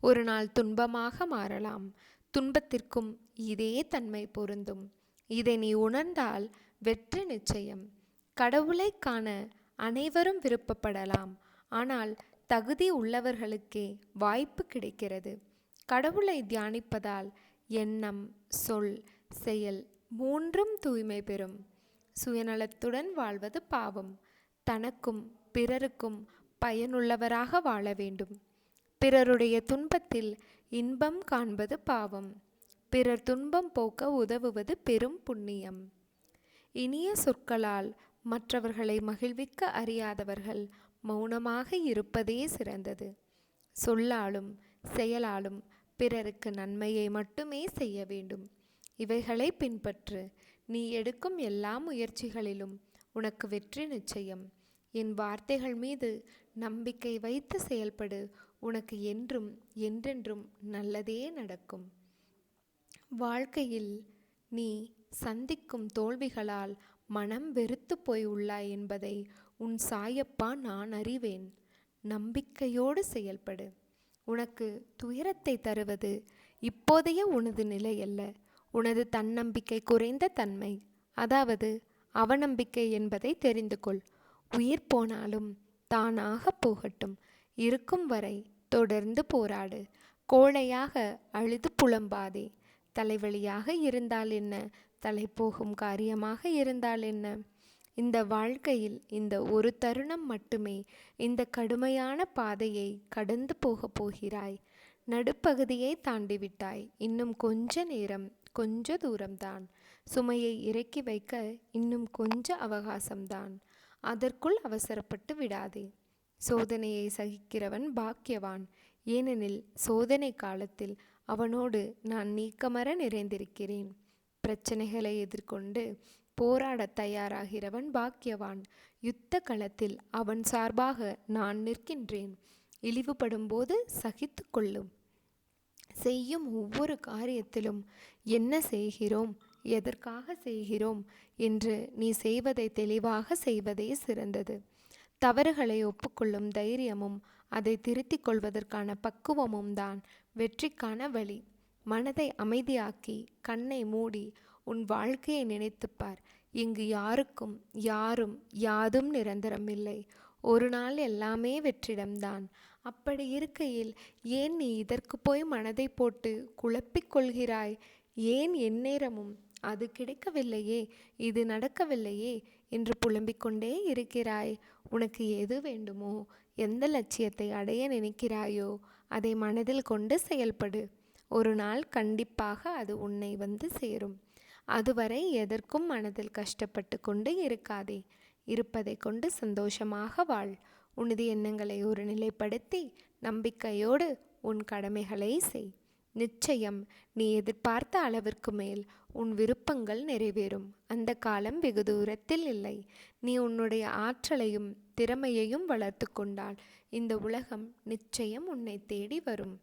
ஒரு நாள் துன்பமாக மாறலாம். துன்பத்திற்கும் இதே தன்மை பொருந்தும். இதை நீ உணர்ந்தால் வெற்றி நிச்சயம். கடவுளை காண அனைவரும் விருப்பப்படலாம். ஆனால் தகுதி உள்ளவர்களுக்கே வாய்ப்பு கிடைக்கிறது. கடவுளை தியானிப்பதால் எண்ணம் சொல் செயல் மூன்றும் தூய்மை பெறும். சுயநலத்துடன் வாழ்வது பாவம். தனக்கும் பிறருக்கும் பயனுள்ளவராக வாழ வேண்டும். பிறருடைய துன்பத்தில் இன்பம் காண்பது பாவம். பிறர் துன்பம் போக்க உதவுவது பெரும் புண்ணியம். இனிய சொற்களால் மற்றவர்களை மகிழ்விக்க அறியாதவர்கள் மௌனமாக இருப்பதே சிறந்தது. சொல்லாலும் செயலாலும் பிறருக்கு நன்மையை மட்டுமே செய்ய வேண்டும். இவைகளை பின்பற்று நீ எடுக்கும் எல்லா முயற்சிகளிலும் உனக்கு வெற்றி நிச்சயம். என் வார்த்தைகள் மீது நம்பிக்கை வைத்து செயல்படு உனக்கு என்றும் என்றென்றும் நல்லதே நடக்கும். வாழ்க்கையில் நீ சந்திக்கும் தோல்விகளால் மனம் வெறுத்து போய் உள்ளாய் என்பதை உன் சாயப்பா நான் அறிவேன். நம்பிக்கையோடு செயல்படு. உனக்கு துயரத்தை தருவது இப்போதைய உனது நிலை அல்ல உனது தன்னம்பிக்கை குறைந்த தன்மை. அதாவது அவநம்பிக்கை என்பதை தெரிந்து கொள் உயிர் போனாலும் தானாக போகட்டும். இருக்கும் வரை தொடர்ந்து போராடு. கோழையாக அழுது புலம்பாதே. தலைவலியாக இருந்தால் என்ன? தலை போகும் காரியமாக இருந்தால் என்ன? இந்த வாழ்க்கையில் இந்த ஒரு தருணம் மட்டுமே இந்த கடுமையான பாதையை கடந்து போகப் போகிறாய். நடுப்பகுதியை தாண்டிவிட்டாய். இன்னும் கொஞ்ச நேரம் கொஞ்ச தூரம்தான். சுமையை இறக்கி வைக்க இன்னும் கொஞ்ச அவகாசம்தான். அதற்குள் அவசரப்பட்டு விடாதே. சோதனையை சகிக்கிறவன் பாக்கியவான். ஏனெனில் சோதனை காலத்தில் அவனோடு நான் நீக்கமர நிறைந்திருக்கிறேன். பிரச்சனைகளை எதிர்கொண்டு போராட தயாராகிறவன் பாக்கியவான். யுத்த களத்தில் அவன் சார்பாக நான் நிற்கின்றேன். இழிவுபடும் போது சகித்து கொள்ளும். செய்யும் ஒவ்வொரு காரியத்திலும் என்ன செய்கிறோம்? எதற்காக செய்கிறோம்? என்று நீ செய்வதை தெளிவாக செய்வதே சிறந்தது. தவறுகளை ஒப்புக்கொள்ளும் தைரியமும் அதை திருத்திக் கொள்வதற்கான பக்குவமும் தான் வெற்றிக்கான வழி. மனதை அமைதியாக்கி கண்ணை மூடி உன் வாழ்க்கையை நினைத்துப்பார். இங்கு யாருக்கும் யாரும் யாதும் நிரந்தரமில்லை ஒரு நாள் எல்லாமே வெற்றிடம்தான் அப்படி இருக்கையில் ஏன் நீ இதற்கு போய் மனதை போட்டு குழப்பிக் கொள்கிறாய்? ஏன் எந்நேரமும் அது கிடைக்கவில்லையே? இது நடக்கவில்லையே? என்று புலம்பிக் கொண்டே இருக்கிறாய். உனக்கு எது வேண்டுமோ? எந்த லட்சியத்தை அடைய நினைக்கிறாயோ? அதை மனதில் கொண்டு செயல்படு. ஒரு நாள் கண்டிப்பாக அது உன்னை வந்து சேரும். அதுவரை எதற்கும் மனதில் கஷ்டப்பட்டு கொண்டு இருக்காதே. இருப்பதை கொண்டு சந்தோஷமாக வாழ். உனது எண்ணங்களை ஒரு நிலைப்படுத்தி நம்பிக்கையோடு உன் கடமைகளை செய். நிச்சயம் நீ எதிர்பார்த்த அளவிற்கு மேல் உன் விருப்பங்கள் நிறைவேறும். அந்த காலம் வெகு தூரத்தில் இல்லை. நீ உன்னுடைய ஆற்றலையும் திறமையையும் வளர்த்து கொண்டால் இந்த உலகம் நிச்சயம் உன்னை தேடி வரும்.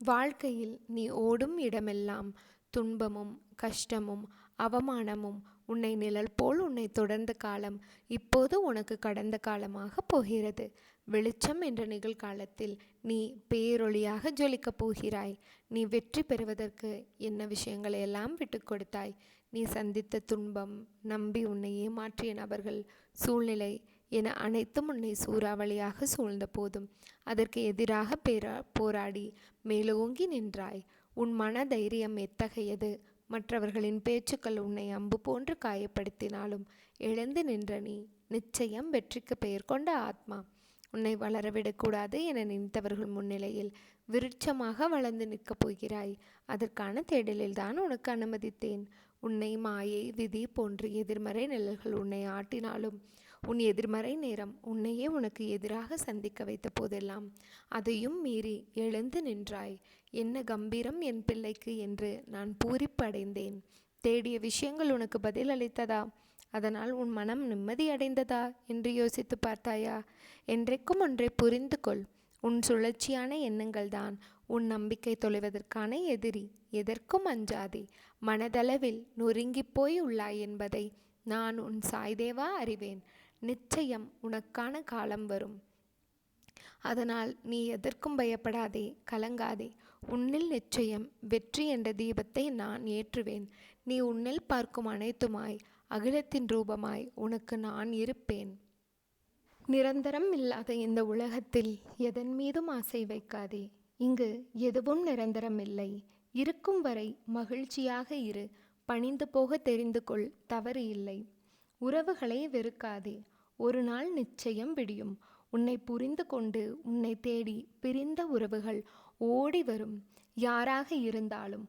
வாழ்க்கையில் நீ ஓடும் இடமெல்லாம் துன்பமும் கஷ்டமும் அவமானமும் உன்னை நிழல் போல் உன்னை தொடர்ந்த காலம் இப்போது உனக்கு கடந்த காலமாக போகிறது. வெளிச்சம் என்ற நிகழ்காலத்தில் நீ பேரொளியாக ஜொலிக்கப் போகிறாய். நீ வெற்றி பெறுவதற்கு என்ன விஷயங்களை எல்லாம் விட்டு கொடுத்தாய்? நீ சந்தித்த துன்பம் நம்பி உன்னை ஏமாற்றிய நபர்கள் சூழ்நிலை என அனைத்தும் உன்னை சூறாவளியாக சூழ்ந்த போதும். அதற்கு எதிராக பேரா போராடி மேலோங்கி நின்றாய். உன் மன தைரியம் எத்தகையது? மற்றவர்களின் பேச்சுக்கள் உன்னை அம்பு போன்று காயப்படுத்தினாலும் எழுந்து நின்ற நீ நிச்சயம் வெற்றிக்கு பெயர் கொண்ட ஆத்மா. உன்னை வளரவிடக்கூடாது என நினைத்தவர்கள் முன்னிலையில் விருட்சமாக வளர்ந்து நிற்கப் போகிறாய். அதற்கான தேடலில்தான் உனக்கு அனுமதித்தேன். உன்னை மாயை விதி போன்று எதிர்மறை நிழல்கள் உன்னை ஆட்டினாலும் உன் எதிர்மறை நேரம் உன்னையே உனக்கு எதிராக சந்திக்க வைத்த போதெல்லாம் அதையும் மீறி எழுந்து நின்றாய். என்ன கம்பீரம் என் பிள்ளைக்கு என்று நான் பூரிப்படைந்தேன். தேடிய விஷயங்கள் உனக்கு பதில் அளித்ததா அதனால் உன் மனம் நிம்மதியடைந்ததா என்று யோசித்து பார்த்தாயா? என்றைக்கும் ஒன்றை புரிந்து கொள். உன் சுழற்சியான எண்ணங்கள்தான் உன் நம்பிக்கை தொலைவதற்கான எதிரி. எதற்கும் அஞ்சாதே. மனதளவில் நொறுங்கிப் போய் உள்ளாய் என்பதை நான் உன் சாய்தேவா அறிவேன். நிச்சயம் உனக்கான காலம் வரும். அதனால் நீ எதற்கும் பயப்படாதே. கலங்காதே. உன்னில் நிச்சயம் வெற்றி என்ற தீபத்தை நான் ஏற்றுவேன். நீ உன்னில் பார்க்கும் அனைத்துமாய். அகிலத்தின் ரூபமாய் உனக்கு நான் இருப்பேன். நிரந்தரம் இல்லாத இந்த உலகத்தில் எதன் மீதும் ஆசை வைக்காதே. இங்கு எதுவும் நிரந்தரம் இல்லை. இருக்கும் வரை மகிழ்ச்சியாக இரு. பணிந்து போக தெரிந்து கொள். தவறு இல்லை. உறவுகளை வெறுக்காதே. ஒரு நாள் நிச்சயம் விடியும். உன்னை புரிந்து கொண்டு உன்னை தேடி பிரிந்த உறவுகள் ஓடி வரும். யாராக இருந்தாலும்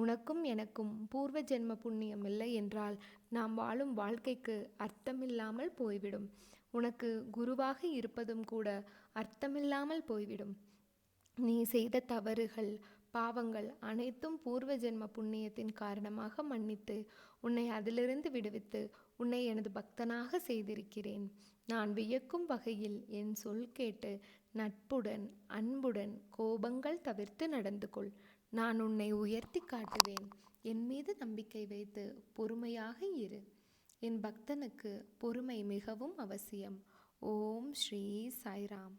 உனக்கும் எனக்கும் பூர்வ ஜென்ம புண்ணியம் இல்லை என்றால் நாம் வாழும் வாழ்க்கைக்கு அர்த்தமில்லாமல் போய்விடும். உனக்கு குருவாக இருப்பதும் கூட அர்த்தமில்லாமல் போய்விடும். நீ செய்த தவறுகள் பாவங்கள் அனைத்தும் பூர்வ ஜென்ம புண்ணியத்தின் காரணமாக மன்னித்து உன்னை அதிலிருந்து விடுவித்து உன்னை எனது பக்தனாக செய்திருக்கிறேன். நான் வியக்கும் வகையில் என் சொல் கேட்டு நட்புடன் அன்புடன் கோபங்கள் தவிர்த்து நடந்து கொள். நான் உன்னை உயர்த்தி காட்டுவேன். என் மீது நம்பிக்கை வைத்து பொறுமையாக இரு. என் பக்தனுக்கு பொறுமை மிகவும் அவசியம். ஓம் ஸ்ரீ சாய்ராம்.